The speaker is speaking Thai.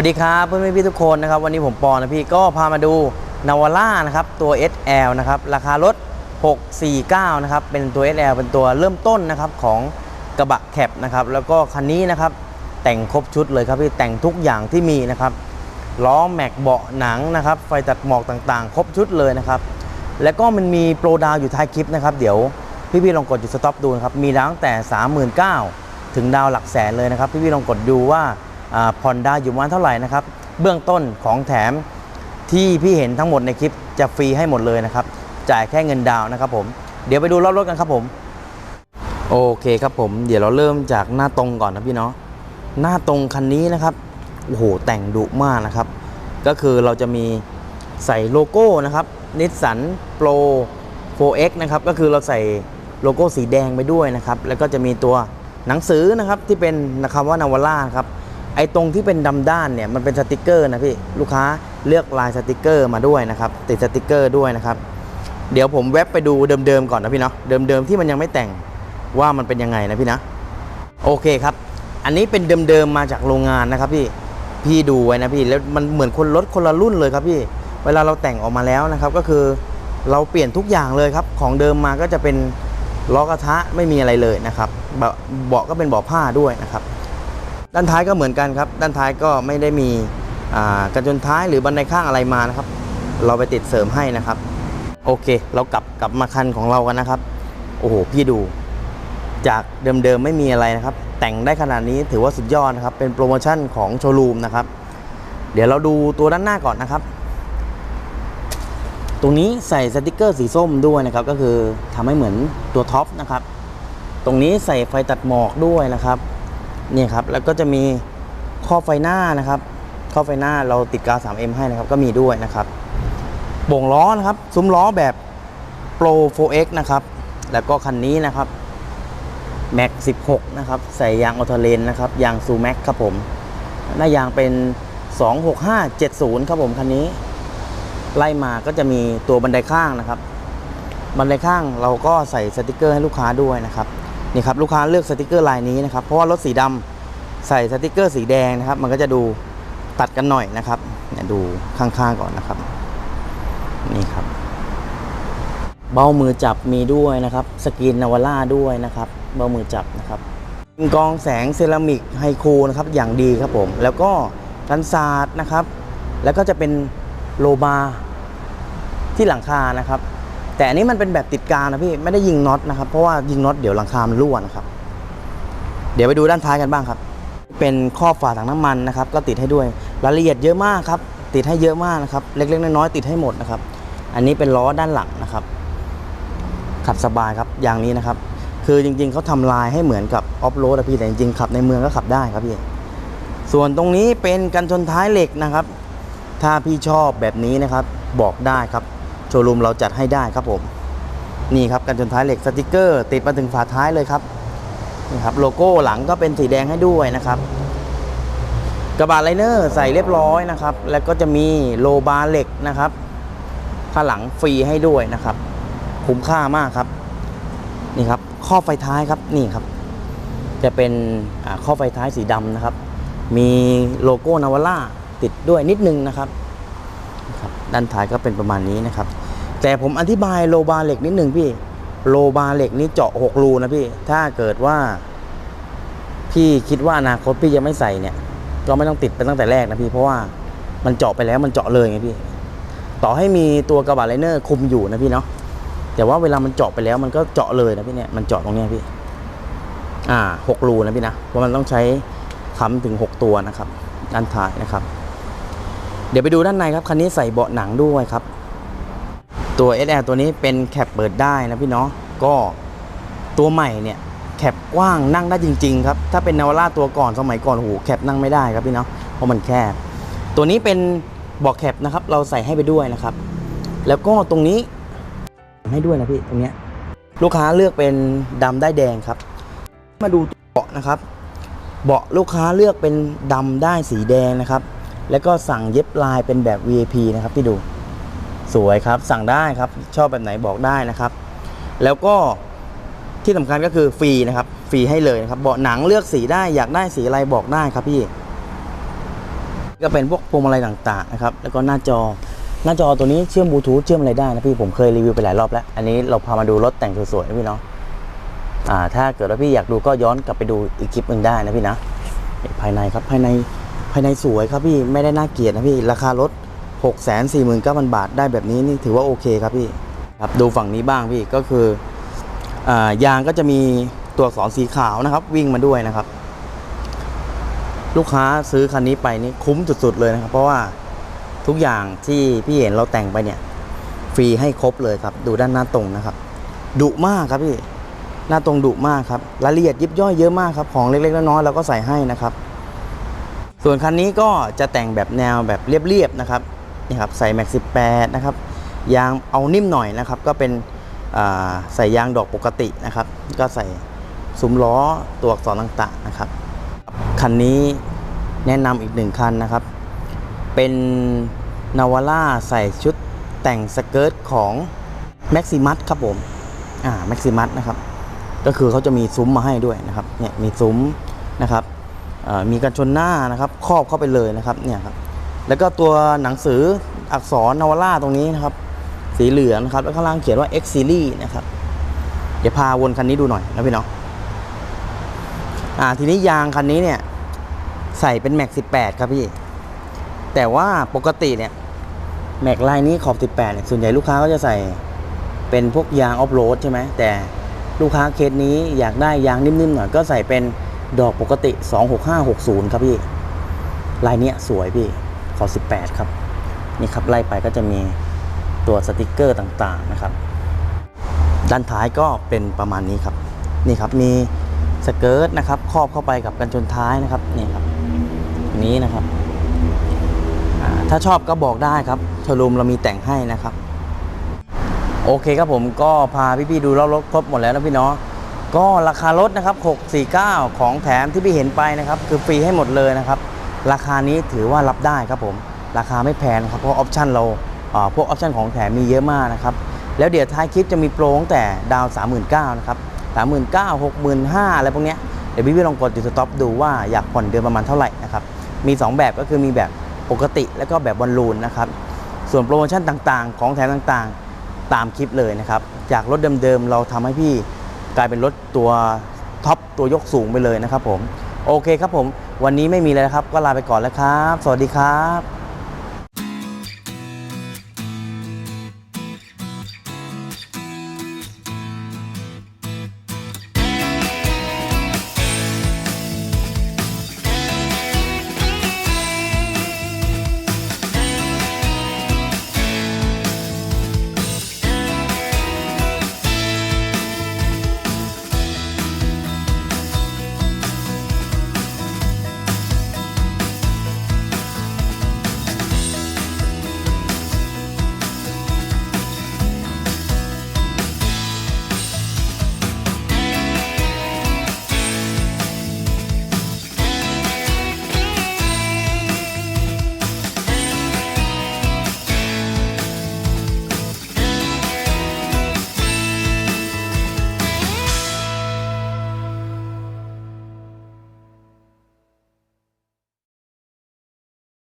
วัสดีครับเพื่อนๆพี่ทุกคนนะครับวันนี้ผมปอนะพี่ก็พามาดูนาวาร่านะครับตัว SL นะครับราคารถ 649 นะครับเป็นตัว SL เป็นตัวเริ่มต้นนะครับของกระบะแคปนะครับแล้วก็คันนี้นะครับแต่งครบชุดเลยครับพี่แต่งทุกอย่างที่มีนะครับล้อแม็กเบาะหนังนะครับไฟตัดหมอกต่างๆ ครบชุดเลยนะครับแล้วก็มันมีโปรดาวอยู่ท้ายคลิปนะครับเดี๋ยวพี่ๆลองกดจุดสต็อปดูนะครับมีดาวตั้งแต่ 39,000 ถึงดาวหลักแสนเลยนะครับพี่ๆลองกดดูว่า ผ่อนได้อยู่ประมาณเท่าไหร่นะครับ เบื้องต้นของแถมที่พี่เห็นทั้งหมดในคลิปจะฟรีให้หมดเลยนะครับ จ่ายแค่เงินดาวน์นะครับผม เดี๋ยวไปดูรอบรถกันครับผม โอเคครับผม เดี๋ยวเราเริ่มจากหน้าตรงก่อนนะพี่เนาะ หน้าตรงคันนี้นะครับ โอ้โห แต่งดุมากนะครับ ก็คือเราจะมีใส่โลโก้นะครับนิสสันโปร 4X นะครับ ก็คือเราใส่โลโก้สีแดงไปด้วยนะครับ แล้วก็จะมีตัวหนังสือนะครับที่เป็นคำว่านาวาร่าครับ ไอ้ตรงที่เป็นดำด้านเนี่ยมันเป็นสติกเกอร์นะพี่ลูกค้าเลือกลายสติกเกอร์มาด้วยนะครับติดสติกเกอร์ด้วยนะครับ เดี๋ยวผมแวบไปดูเดิมๆก่อนนะพี่เนาะเดิมๆที่มันยังไม่แต่งว่ามันเป็นยังไงนะพี่นะโอเคครับ อันนี้เป็นเดิมๆมาจากโรงงานนะครับพี่พี่ดูไว้นะพี่แล้วมันเหมือนคนรถคนละรุ่นเลยครับพี่ เวลาเราแต่งออกมาแล้วนะครับ ก็คือเราเปลี่ยนทุกอย่างเลยครับ ของเดิมมาก็จะเป็นล้อกระทะไม่มีอะไรเลยนะครับเบาะก็เป็นเบาะผ้าด้วยนะครับ ด้านท้ายก็เหมือนกันครับ ด้านท้ายก็ไม่ได้มีกันชนท้ายหรือบันไดข้างอะไรมานะครับ เราไปติดเสริมให้นะครับ โอเค เรากลับกลับมาคันของเรากันนะครับ โอ้โห พี่ดู จากเดิมๆไม่มีอะไรนะครับ แต่งได้ขนาดนี้ถือว่าสุดยอดนะครับ เป็นโปรโมชั่นของโชว์รูมนะครับ เดี๋ยวเราดูตัวด้านหน้าก่อนนะครับ ตรงนี้ใส่สติกเกอร์สีส้มด้วยนะครับ ก็คือทำให้เหมือนตัวท็อปนะครับ ตรงนี้ใส่ไฟตัดหมอกด้วยนะครับ เนี่ยครับแล้วก็จะมีข้อไฟหน้านะครับข้อไฟหน้าเราติดกาว 3M ให้นะครับก็มีด้วยนะครับบ่งล้อนะครับซุ้มล้อแบบ Pro 4X นะครับแล้วก็คันนี้นะครับ Max 16 นะครับ ใส่ยางออโตเลนนะครับยางซูแม็กครับผม หน้ายางเป็น 26570 ครับผมคันนี้ ไล่มาก็จะมีตัวบันไดข้างนะครับ บันไดข้างเราก็ใส่สติกเกอร์ให้ลูกค้าด้วยนะครับ นี่ครับลูกค้าเลือกสติกเกอร์ลายนี้นะครับ เพราะว่ารถสีดำใส่สติกเกอร์สีแดงนะครับ มันก็จะดูตัดกันหน่อยนะครับเนี่ยดูข้างๆก่อนนะครับ นี่ครับ เบ้ามือจับมีด้วยนะครับ สกรีนนาวาร่าด้วยนะครับ เบ้ามือจับนะครับกรองแสงเซรามิกไฮคูนะครับอย่างดีครับผม แล้วก็กันศาสตร์นะครับ แล้วก็จะเป็นโลบาร์ที่หลังคานะครับ แต่อันนี้มันเป็นแบบติดกาวนะพี่ไม่ได้ยิงน็อตนะครับเพราะว่ายิงน็อตเดี๋ยวหลังคามันรั่วนะครับ เดี๋ยวไปดูด้านท้ายกันบ้างครับ เป็นครอบฝาถังน้ำมันนะครับ ก็ติดให้ด้วยรายละเอียดเยอะมากครับ ติดให้เยอะมากนะครับ เล็กๆน้อยๆติดให้หมดนะครับ อันนี้เป็นล้อด้านหลังนะครับ ขับสบายครับอย่างนี้นะครับ คือจริงๆเขาทำลายให้เหมือนกับออฟโรดอะพี่แต่จริงๆขับในเมืองก็ขับได้ครับพี่ส่วนตรงนี้เป็นกันชนท้ายเหล็กนะครับ ถ้าพี่ชอบแบบนี้นะครับ บอกได้ครับ โชว์รูมเราจัดให้ได้ครับผม นี่ครับกันชนท้ายเหล็กสติกเกอร์ ติดมาถึงฝาท้ายเลยครับนี่ครับโลโก้หลังก็เป็นสีแดงให้ด้วยนะครับ กระบะไลเนอร์ใส่เรียบร้อยนะครับ แล้วก็จะมีโลบาร์เหล็กนะครับข้างหลังฟรีให้ด้วยนะครับ คุ้มค่ามากครับนี่ครับข้อไฟท้ายครับนี่ครับ จะเป็นข้อไฟท้ายสีดำนะครับ มีโลโก้นาวาร่าติดด้วยนิดนึงนะครับ ด้านท้ายก็เป็นประมาณนี้นะครับ แต่ผมอธิบายโลบาร์เหล็กนิดหนึ่งพี่โลบาร์เหล็กนี้เจาะ 6 รูนะพี่ ถ้าเกิดว่า พี่คิดว่าอนาคตพี่จะไม่ใส่เนี่ย ก็ไม่ต้องติดไปตั้งแต่แรกนะพี่ เพราะว่ามันเจาะไปแล้วมันเจาะเลยไงพี่ ต่อให้มีตัวกระบะไลเนอร์คุมอยู่นะพี่เนาะ แต่ว่าเวลามันเจาะไปแล้วมันก็เจาะเลยนะพี่เนี่ย มันเจาะตรงเนี้ยพี่ อ่าหกรูนะพี่นะ เพราะมันต้องใช้ค้ำถึง 6 ตัวนะครับ ด้านท้ายนะครับ เดี๋ยวไปดูด้านในครับ คันนี้ใส่เบาะหนังด้วยครับ ตัว SL ตัวนี้เป็นแคปเปิดได้นะพี่เนาะก็ตัวใหม่เนี่ยแคปกว้างนั่งได้จริง ๆ ครับ ถ้าเป็นนาวาร่าตัวก่อนสมัยก่อนโอ้โหแคปนั่งไม่ได้ครับพี่เนาะเพราะมันแคบตัวนี้เป็นเบาะแคปนะครับ เราใส่ให้ไปด้วยนะครับ แล้วก็ตรงนี้ให้ด้วยนะพี่ตรงเนี้ยลูกค้าเลือกเป็นดำได้แดงครับ มาดูเบาะนะครับ เบาะลูกค้าเลือกเป็นดำได้สีแดงนะครับ แล้วก็สั่งเย็บลายเป็นแบบ VIP นะครับที่ดูสวยครับสั่งได้ครับชอบแบบไหนบอกได้นะครับ แล้วก็ที่สำคัญก็คือฟรีนะครับฟรีให้เลยนะครับเบาะหนังเลือกสีได้อยากได้สีอะไรบอกได้ครับพี่ ก็เป็นพวกพวงมาลัยต่างๆนะครับแล้วก็หน้าจอหน้าจอตัวนี้เชื่อมบลูทูธเชื่อมอะไรได้นะพี่ผมเคยรีวิวไปหลายรอบแล้ว อันนี้เราพามาดูรถแต่งสวยๆนะพี่เนาะอ่าถ้าเกิดว่าพี่อยากดูก็ย้อนกลับไปดูอีกคลิปหนึ่งได้นะพี่นะภายในครับภายในายในสวยครับพี่ไม่ได้น่าเกลียดนะพี่ราคารถ 6 4 9 0 0 0 บาทได้แบบนี้นี่ถือว่าโอเคครับพี่ครับดูฝั่งนี้บ้างพี่ก็คืออยางก็จะมีตัวอักษรสีขาวนะครับ วิ่งมาด้วยนะครับ ลูกค้าซื้อคันนี้ไปนี่คุ้มสุดๆเลยนะครับ เพราะว่าทุกอย่างที่พี่เห็นเราแต่งไปเนี่ยฟรีให้ครบเลยครับ ดูด้านหน้าตรงนะครับดุมากครับพี่หน้าตรงดุมากครับรายละเอียดยิบย่อยเยอะมากครับของเล็กๆน้อยๆเราก็ใส่ให้นะครับ ส่วนคันนี้ก็จะแต่งแบบแนวแบบเรียบๆนะครับนี่ครับใส่แม็กซิ8นะครับยางเอานิ่มหน่อยนะครับ ก็เป็นใส่ยางดอกปกตินะครับ ก็ใส่ซุ้มล้อตัวอักษรต่างๆนะครับคันนี้แนะนำอีกหนึ่งคันนะครับ เป็นนาวาร่าใส่ชุดแต่งสเกิร์ตของ Maximus ครับผมอ่า Maximus นะครับ ก็คือเขาจะมีซุ้มมาให้ด้วยนะครับเนี่ยมีซุ้มนะครับ มีกันชนหน้านะครับครอบเข้าไปเลยนะครับเนี่ยครับแล้วก็ตัวหนังสืออักษรนาวาร่าตรงนี้นะครับ สีเหลืองนะครับแล้วข้างล่างเขียนว่า X Series นะครับ เดี๋ยวพาวนคันนี้ดูหน่อยนะพี่เนาะอ่าทีนี้ยางคันนี้เนี่ยใส่เป็นแม็ก18 ครับพี่ แต่ว่าปกติเนี่ยแม็กลายนี้ขอบ 18เนี่ยส่วนใหญ่ลูกค้าก็จะใส่เป็นพวกยางออฟโรดใช่ไหมแต่ลูกค้าเคสนี้อยากได้ยางนิ่มๆหน่อยก็ใส่เป็น ดอกปกติ 26560 ครับพี่ ลายเนี้ยสวยพี่ ขอบ18 ครับ นี่ครับไล่ไปก็จะมีตัวสติกเกอร์ต่างๆนะครับ ด้านท้ายก็เป็นประมาณนี้ครับ นี่ครับมีสเกิร์ตนะครับครอบเข้าไปกับกันชนท้ายนะครับนี่ครับนี้นะครับ ถ้าชอบก็บอกได้ครับโชว์รูมเรามีแต่งให้นะครับ โอเคครับผมก็พาพี่ๆดูรอบรถครบหมดแล้วนะพี่เนาะ ก็ราคารถนะครับ 649 ของแถมที่พี่เห็นไปนะครับ คือฟรีให้หมดเลยนะครับ ราคานี้ถือว่ารับได้ครับผม ราคาไม่แพงครับ เพราะออปชันเราพวกออปชันของแถมมีเยอะมากนะครับ แล้วเดี๋ยวท้ายคลิปจะมีโปรตั้งแต่ดาว 39,000นะครับ39,000 65,000อะไรพวกเนี้ย เดี๋ยวพี่ๆลองกดจุดสต็อปดูว่าอยากผ่อนเดือนประมาณเท่าไหร่นะครับ มี 2 แบบก็คือมีแบบปกติแล้วก็แบบบอลลูนนะครับ ส่วนโปรโมชั่นต่างๆ ของแถมต่างๆ ตามคลิปเลยนะครับ จากรถเดิมๆเราทำให้พี่ กลายเป็นรถตัวท็อปตัวยกสูงไปเลยนะครับผม โอเคครับผม วันนี้ไม่มีแล้วครับ ก็ลาไปก่อนแล้วครับ สวัสดีครับ